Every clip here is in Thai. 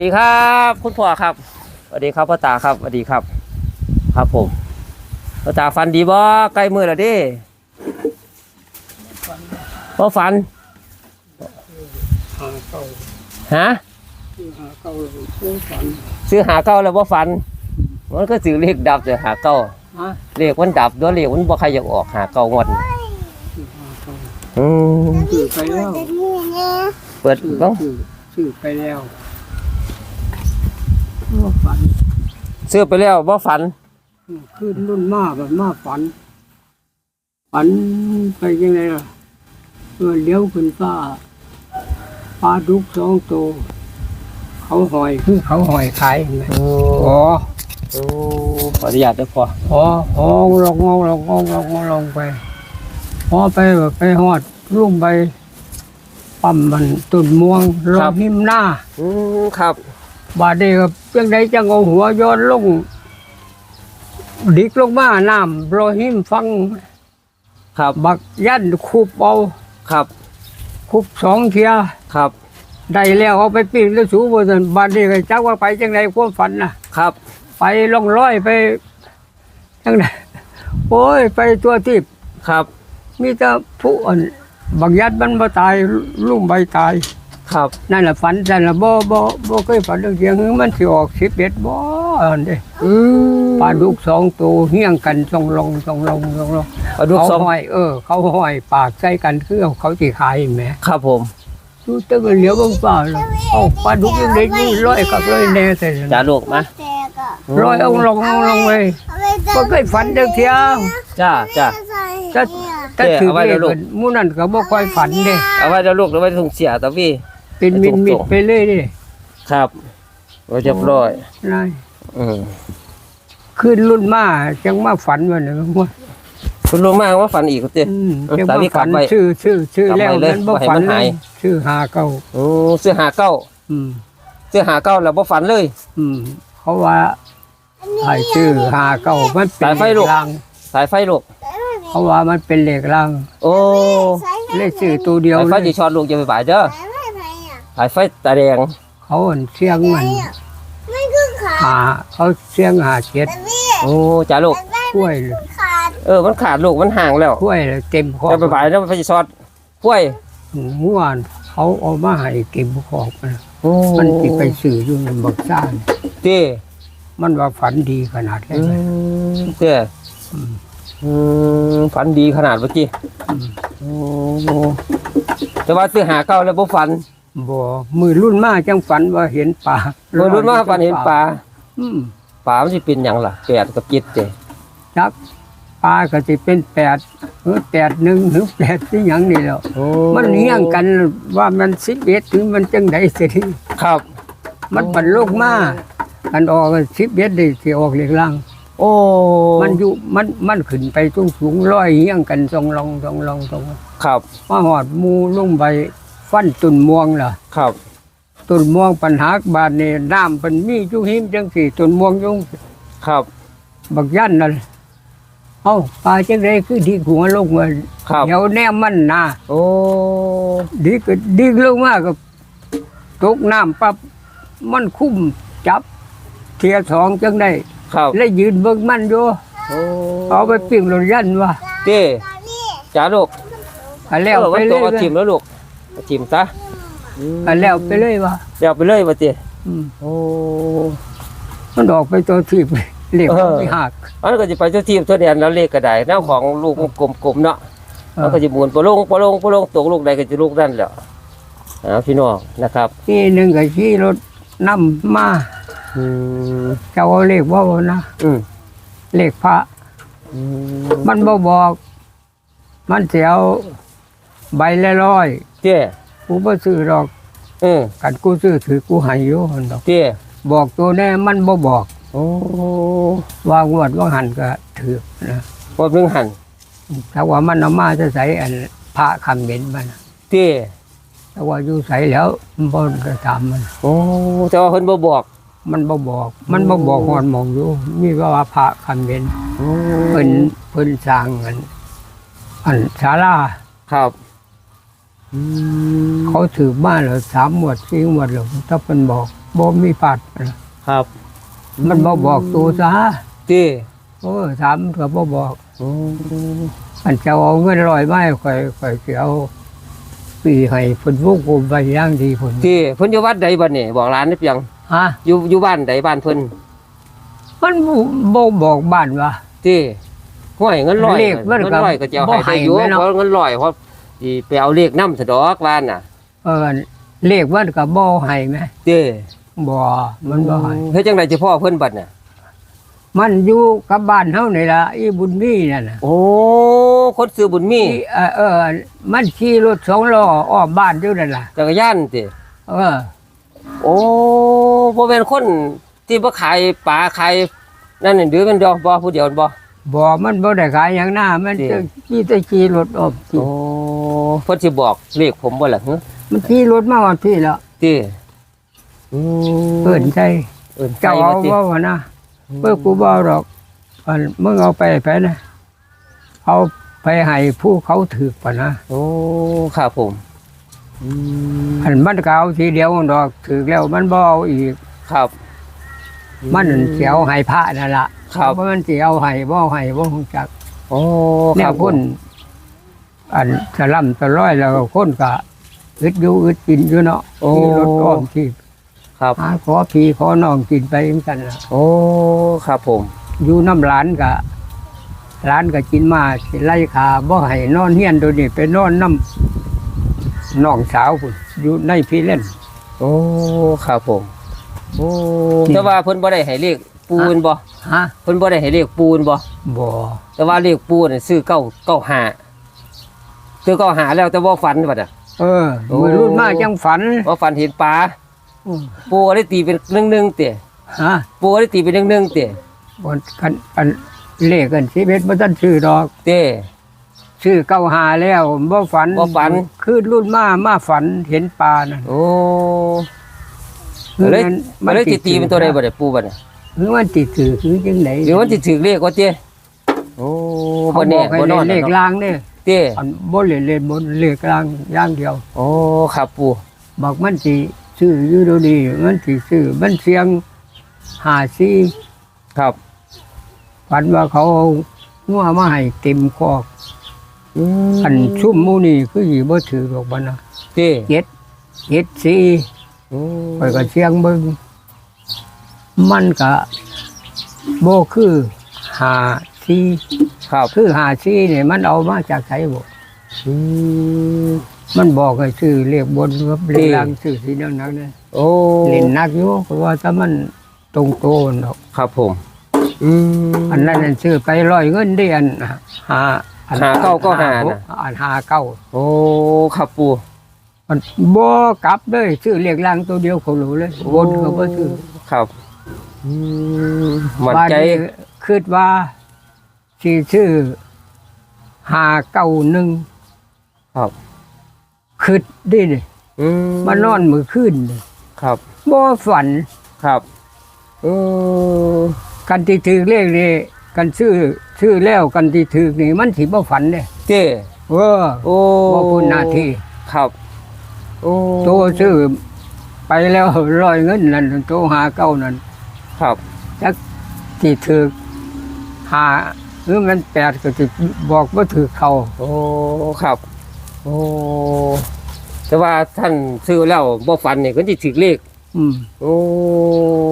สวัสดีครับคุณพ่อครับสวัสดีครับพ่อตาครับสวัสดีครับ ครับผมพ่อตาฟันดีบ่ใกล้มือแล้วเดิพ่อฟันหาเก่าฮะที่หาเก่าเลยเชื่อฝันซื้อหาเก้าแล้วบ่ฟันมันก็ซื้อเลขดับแต่หาเก้าฮะเลขมันดับด้วยเลขมันบ่ใครอยากออกหาเก้างวดที่หาเก่าอืมซื้อไปแล้วเปิดซื้อบ้างซื้อซื้อไปแล้ว ว่าฝันซื้อไปแล้วบ่ฝันขึ้นรุ่นมาแบบมาฝัน ฝันไปยังไงล่ะเมื่อเลี้ยวขึ้นฟ้าปลาดุกสองตัวเขาหอยคือเขาหอยขายเห็นไหมโอ้อ๋อโอ้ขออนุญาตด้วยพ่ออ๋ออ๋อลงลงลงลงลงลงลงไปพอไปแบบไปหอดลุ่มไปปั๊มมันตุ่นม่วงลงหิมหน้าอืมครับบาดเดีกับ จังไดจังเอาหัวโย้อนลงดิกลงมาน้ำโรหิมฟังครับบักยันคูบเอาครับคูบสองเทียครับได้แล้วเอาไปปิ้งแล้วสูบนบาดเดีกับจักว่าไปจังไดความฝันนะครับ ไปล่องร้อยไปจังไดโอ้ยไปตัวทิพย์ครับ มีแต่ผู้อ่อนบักยัดมันมาตายลุงใบตาย ครับ นั่นแหละฝันแต่นละบ่บ่บ่เคยฝันเรื่องเสียงมันสิออกสิบเอ็ดบ่อันเด้อืมปลาดุกสองตัวเฮี้ยงกันทรงลงทรงลงทรงลงปลาดุกเขาสองห้อยเออ เขาห้อยปากใส่กันคือเขาสิขายแหมครับผม ดูแตึงเหลียวเบางฟ้าเลยเอ้าปลาดุกยังเล็กนี่ร้อยกับร้อยแน่แต่จ้าลูกมาร้อยเอาลงเอาลงเลยบ่เคยฝันเด้อเที่ยวจ้าจ้า ถ้าถ้าเจ้ถือเอาไว้เลเดี๋ขยวลูกหมู่นั่นก็บ่ค่อยฝันเด้เอาไว้เดี๋ยวลูกเดี๋ยวไว้ถุงเสียตะพี่ เป็นมินมิดไปเลยเด้ครับไว้เรียบร้อยนายอืมขึ้นรุ่นมาจังมาฝันว่าเนี่ยว่าคุณลุงมากว่าฝันอีกคุณเต้อืมเออจังตามมาที่กลัฝับนไว้ชื่อชื่อชื่อกลับแล้วไว้เลยนั้นบ่บ่ให้ฝันมันเลหายยชื่อหาเก่าโอ้เสื้อหาเก้าอืมเสื้อหาเก้าแล้วบ่ฝันเลย อืมเขาว่าให้ชื่อหาเก่ามันเป็นสายไฟเลลูขกรางสายไฟลูกเขาว่ามันเป็นเลขรางโอ้เลขชื่อตัวเดียวสายไฟเลยจีชอนลูกจะไปบ่ายเด้อ สายไฟตาแดงเขาอ่อนเสียงมันไม่คือขาหาเขาเสียงหาเจ็ดโอ้จ้าลูกกล้วยเลยขาดเออมันขาดลูกมันห่างแล้วกล้วยเลยเต็มคอจะไปบ่ายแล้วไฟจีชอนกล้วยเมื่อวานเขาเอามาให้เต็มคอกมันโอ้มันติไปสื่ออยู่ในบักซ่านเต้มันว่าฝันดีขนาดไหนอืเลยมเต้อืมอืมฝันดีขนาดเมื่อกี้อืมโอ้แต่ว่าซื้อหาเก้าแล้วบ่ฝัน บ่มือรุ่นมาจังฝันว่าเห็นปลาเมื่อรุ่นมาฝันเห็นปลาอืมปลามันสิเป็นหยังล่ะแปดกับเจ็ดเจ้จักปลาก็สิเป็นแปดหรือแปดหนึ่งหรือแปดที่หยังนี่แหล้วโอ้มันเฮี้ยงกันว่ามันสิบเอ็ดถึงมันจังไดสิครับ มันปันโลกมาอันออกสิบเอ็ดได้สิออกเรียกล่างโอ้ มันอยู่มันมันขึ้นไปสูงสูงร้อยเฮี้ยงกันทรงลงทรงลงทรงลงครับมาหอดหมูลงไป ฟันตุนม่วงล่ะครับตุนม่วงปัญหาบาดนี่น้ำเป็นมีจุหิมจังสี่ตุนม่วงจุงครับ บักยันนั่นเอ้าปลาจังไรคือดีหัวลงมาครับเดี๋ยวแนมมันนะโอ้ดีก็ดีลงมาก็ตกน้ำปั๊บมันคุ้มจับ เทียสองจังได้ครับแล้วยืนเบิ่งมันอยู่โอ้เอาไปปิ้งรถยันว่าเต้จ้าลูกอันแล้วเออไปมันเลตัวยเอาทิมแล้วลูกเอา ทิมซะอันแล้วไปเลยว่าเดี๋ยวไปเลยว่าเต้อืมโอ้มันออกไปตัวที่เหล็กเออไม่หักอันนนก็จะไปเจ้าทีมตัวเดียนแล้วเลขก็ได้แนวของลูกมันกลมๆเนาะเอมันอก็จะหมุนปลงปลงปลงตกลูกใดก็จะลูกนั่นแหละอ่าพี่น้องนะครับนี่หนึ่งก็ขี่รถนำมาอืมเจ้าเอาเลขว่านะอืมเลขพระอืมมันบ่บอก มันเสียว ใบละร้อยเต้กูบ่ซื้อดอกเออกันกูซื้อถือกูให้อยู่หั่นดอกเต้บอกตัวแน่มันบ่บอก โอ้ว่างวดว่าหันก็ถือนะว่าเพิ่งหันถ้าว่ามันเอามาจะใส่อันพระคำเบนมันน่ะเต้ถ้าว่าอยู่ใส่แล้วมันบ่ก็ตามมัน โอ้แต่ว่าเพิ่นบ่บอก มันบ่บอก มันบ่บอกฮอดหมองอยู่มีว่าพระคำเบนโอ้เพิ่นเพิ่นสร้างอันอันศาลาครับอืม เขาถือบ้านแล้วสามหมวดสี่หมวดแล้วถ้าเพิ่นบอกโบ่มีปัดนะครับ มันบ่บอกตัวซะตีโอ้ถามก็บ่บอกอืมมันจะเอาเงินร้อยไม้ค่อยค่อยสิเอาปีให้เพิ่นวงกลมไว้อย่างดีเพิ่นตีเพิ่นอยู่วัดใดบัดนี้บอกร้านได้เพียงฮะอยู่อยู่บ้านใดบ้านเพิ่นมันบ่บ่บอกบ้านว่าตีห้อยเงินร้อยเลขมันก็เงินร้อยก็จะเอาบ่ให้ให้ไปอยู่แม่เนาะเพราะเงินร้อยเพราะ สิไปเอาเลขนำสะดอกบ้านน่ะเออเลขมันก็บ่ให้แหมตีบ่มันบ่ให้เฮ็ดจังไดจะพ่อเพิ่นบัดน่ะมันอยู่กับบ้านเฮานี่ล่ะอีบุญมีนั่นน่ะโอ้คนซื้อบุญมีอีเออเออ มันขี่รถสองล้ออ้อมบ้านอยู่นั่นล่ะจักรยานติเออ โอ้บ่แม่นคนที่บ่ขายปลาขายนั่นนี่หรือเป็นดอกบ่ผู้เดียวบ่บ่มันบ่ได้ขายหยังหน้ามันจริงจะขี่แต่ขี่รถอ้อมขี่โอ้ เพิ่นสิบอกเลขผมบ่ล่ะฮะมันขี่รถมาวันพี่แล้วติอืมเพิ่นใช่เอิ้นเจ้าใครเอาว่าติว่าว่านะเพื่อกูบ่หรอกอันมึงเอาไปไปนะ เอาไปให้ผู้เขาถือป่ะนะโอ้ครับผมอืมอันมันก็เอาทีเดียวดอกถือแล้วมันบ่เอาอีก ครับ มันเสียวให้พระนั่นล่ะครับ เพราะมันสิเอาให้บ่ให้บ่ฮู้จักโอ้คแนรัวบคน อันสลัมสร้อยแล้วก็คนก็อึดอยู่อึดกินอยู่เนาะโอ้ มีรถอ้อมที่ครับ หาขอพี่ขอน้องกินไปเหมือนกันล่ะโอ้ ครับผม อยู่น้ำร้านก็ร้านก็กินมาสิไล่ขาบ่ให้นอนเฮียนโดยวนี้ไปนอนน้ำน้องสาวพุ่นอยู่ในพี่เล่น โอ้ ครับผม โอ้จริงแต่ว่าเพิ่นบ่ได้ให้เลขปูนบ่ฮะเพิ่นบ่ได้ให้เลขปูนบ่บ่แต่ว่าเลขปูน่ะซื้อเก้าเก้าหา ซื้อเก้าหาแล้วแต่ว่าฝันบัดอะ เออโอ้ มือรุ่นมากจังฝันว่าฝันเห็นปลาอืมปูก็ได้ตีเป็นหนึ่งหนึ่งเตะฮะปูก็ได้ตีเป็นหนึ่งหนึ่งเตะบนกันอันเลขกันชีวิตบ่ทันซื้อดอก เตะซื้อเก้าหาแล้วบ่ฝันบ่ฝัน คืนรุ่นมามาฝันเห็นปลานั่นโอ้เลยมันเลยติตีเป็นตัวใดบ่ได้ปูบัดน่ะหรือมันติดถือคือจังได๋หรือมันสิถือเลขก็เตะโอ้เขาบ่บแน่อกให้บ่นเล่อนนเลขเนาะลางเนี่ย เตะอันบ่เล่นเล่นบนเลขลางอย่างเดียว โอ้ครับปูบอกมันสิซื้ออยู่ดูดีมันสิซื้อมันเสียงหาซีครับฝันว่าเขาเอางัวมาให้เต็มคอกอืมอันชุ่มหมูนี่คือสิบ่ถือดอกบัดนะเตะเจ็ดเจ็ดซีโอ้ข่อยก็เสียงเบิ่งมันก็บ่คือหา ซีครับคือหาซีนี่มันเอามาจากไสบ่อืมมันบอกให้ซื้อเลขบนกับเลขนี่ล่างซื้อสีนักๆเนี่ยโอ้เล่นนักอยู่เพราะว่าถ้ามันตรงโตนดอกครับผมอืมอันนั้นนั่นซื้อไปร้อยเงินเดือนหาอันหาเก้าก็หาน่ะ อันหาเก้าโอ้ครับปูมันบ่กลับเลยซื้อเลขล่างตัวเดียวเขารู้เลยบนเขาบ่ซื้อ ครับ อืมมั่นบ้านใจนี้คิดว่า สิซื้อหาเก้าหนึ่งครับคิดดินี่อืมมานอนมื้อคืนนี่ครับ บ่ฝันครับเออกันที่ถือเลขนี่กันซื้อซื้อแล้วกันที่ถือนี่มันสิบ่ฝันเด้เจ้เออโอ้บ่พูดหน้าที่ครับโอ้โตซื้อไปแล้วร้อยเงินนั่นโตหาเก้านั่นครับจักที่ถือหา หรือมันแปดก็สิบอกว่าถือเขาโอ้ครับ โอ้แต่ว่าท่านซื้อแล้วบ่ฝันนี่ก็สิถึกเลขอืมโอ้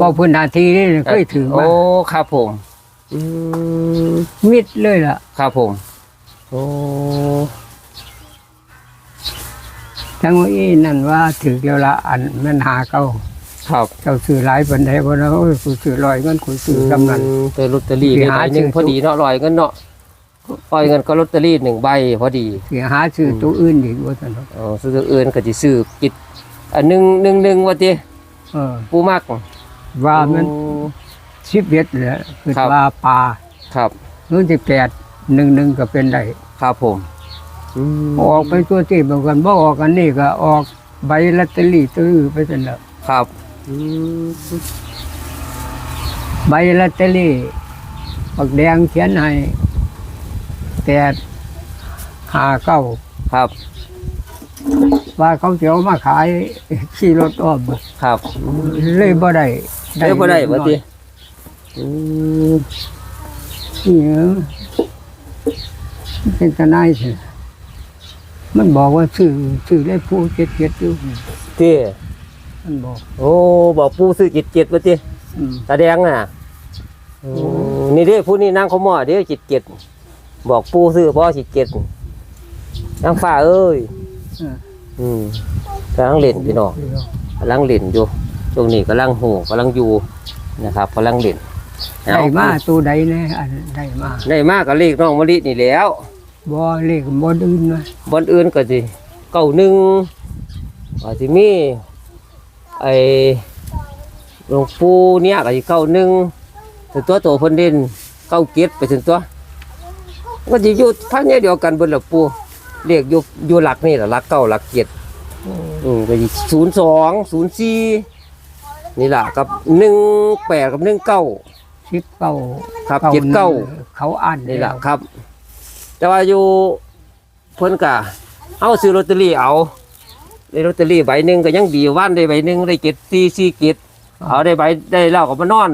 พอพื้นหนาทีนี่เคยถือมาโอ้ครับผมอืมมิดเลยล่ะ ครับผม โอ้ทั้งว่าอีนั่นว่าถือแล้วละอันมันหาเก้า ครับเจ้าซื้อหลายปันไดบ่นะโอ้ยกูซื้อร้อยเงินกูซื้อจำนั้นอืมแต่ลอตเตอรี่สิได้หาใบหนึ่งซื้อพอดีเนาะร้อยเงินเนาะร้อยเงินก็ลอตเตอรี่หนึ่งใบพอดีสิหาซื้อตัวอื่นอีกว่าซั่นเนาะอ๋อซื้อตัวอื่นก็สิซื้อปิดอันหนึ่งหนึ่งหนึ่งว่าติเออปูมักว่ามันโอ้สิบเอ็ดแหละคือครับว่าปลาครับหรือสิบแปดหนึ่งหนึ่งก็เป็นได้ครับผมอืมออกไปตัวที่บางคนบ่ออกอันนี้ก็ออกใบลอตเตอรี่ตื้อไปซั่นแหละครับอืม ใบลอตเตอรี่ปักแดงเขียนให้แปดห้าเก้าครับ ว่าเขาจะเอามาขายขี่รถอ้อมครับเลยบ่ได้ได้บ่ได้บ่ติอืมนี่เออเป็นทนายสิมันบอกว่าซื้อซื้อได้ผู้เจ็ดเจ็ดอยู่ติ มันบอกโอ้บอกปู่ซื้อจิตเจ็ดบ่ติอืมตาแดงน่ะอืมนี่เด้ผู้นี้นางขมอเด้จิตเจ็ดบอกปู่ซื้อบ่จิตเจ็ดนางฟ้าเอ้ย เอออืมกำลังเล่นพี่น้องเดี๋ยวกำลังเล่นอยู่ช่วงนี้กำลังหูกำลังอยู่นะครับกำลังเล่นได้มาตัวใดแน่อันได้มาได้มากกับเลขน้องมะลินี่แหล้ว บ่เลขบ่อื่นนะบอนอื่นก็สิเก้าหนึ่งอาจสิมี ไอหลวงปู่เนี่ยก็สิเก้าหนึ่งถึงตัวโตเพิ่นเด่นเก้าเกียรไปถึงตัวก็สิอยู่พันเดียวกันเบิ่นละปู่เลขอยู่อยู่หลักนี่แหละหลักเก้าหลักเกียรอืมก็สิศูนย์สองศูนย์สี่นี่ล่ะกับหนึ่งแปดกับหนึ่งเก้าสิบเก้าครับเจ็ดเก้าเขาอ่านนี่แหละครับ แต่ว่าอยู่เพิ่นกะเอาซื้อลอตเตอรี่เอา ได้ลอตเตอรี่ใบหนึ่งก็ยังดีว่านได้ใบหนึ่งได้เจ็ดสี่สี่เจ็ดเอาได้ใบได้เหล้าก็มานอน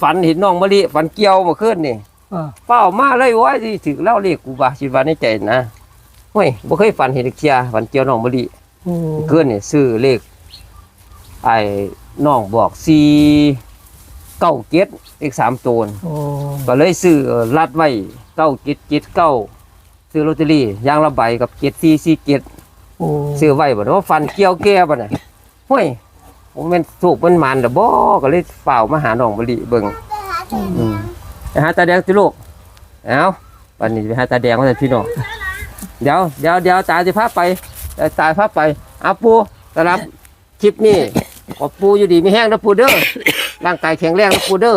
ฝันเห็นน้องมะลิฝันเกี่ยวเมาขึ้นนี่เออเป้ามาเลยว่าสิถึงเล่าเลขกูบาคิดว่าในใจนะเฮ้ยบ่เคยฝันเห็นเคียฝันเกี่ยวน้องมะลิโอ้เกินนี่ซื้อเลขไอ้น้องบอกสี่เก้าเจ็ดเลขสามตัวน่ะโอ้ก็เลยซื้อรัดไว้เก้าเจ็ดเจ็ดเก้าซื้อลอตเตอรี่อยางละใบกับเจ็ดสี่สี่เจ็ดโอ้ ซื้อไว้บ่เนาะฟันเกี่ยวแก่บ่น่ะห้วยผมเป็นถูกเป็นมันดะบ่ก็เลยเป่ามาหาน้องบริเบิ่งอืมไปหาตาแดงติลูกเอ้าวันนี้ไปหาตาแดงว่าแต่พี่น้องเดี๋ยวเดี๋ยวเดี๋ยวตาจะพาไปเอ่อตาพาไปเอาปูสำหรับคลิปนี้ขอปูอยู่ดีมีแห้งนะปูเด้อร่างกายแข็งแรงนะปูเด้อ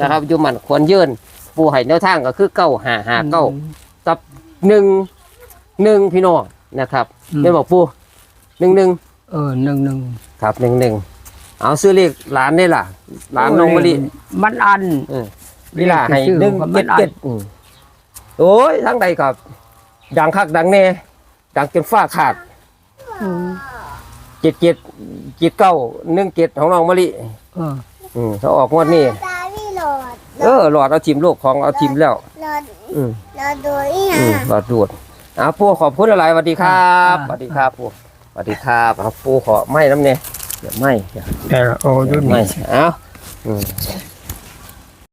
นะครับอยู่หมันควรยืนปูให้แนวทางก็คือเก้าหาหาเก้ากับหนึ่งหนึ่งพี่น้อง นะครับไม่บอกปูหนึ่งหนึ่งเออหนึ่งหนึ่งครับหนึ่งหนึ่งเอาซื้อเลขหลานได้ล่ะ หลานน้องมะลิมันอัน เออนี่ล่ะให้ชื่อหนึ่งว่ามัเจ็นดอันเจ็ดอืมโอ้ยทั้งใดครับ ดังคักดังแน่ดังจนฟ้าขาดเจ็ดเจ็ดเจ็ดเก้าหนึ่งเจ็ดของน้องมะลิเอออืมเขาออกงวดนี้ตาพี่หลอด เออหลอดเอาทีมโลกของเอาทีมแล้ว หลอด อืมหลอดโดยอีหอืยัมงหลอดดูด อ่าปูขอบคุณอะไรสวัสดีครับสวัสดีครับปูสวัสดีครับเอาปูขอไม่น้ำเนี่ยเดี๋ยวไม่เดี๋ยวแต่โอ้ยไม่เอาอืม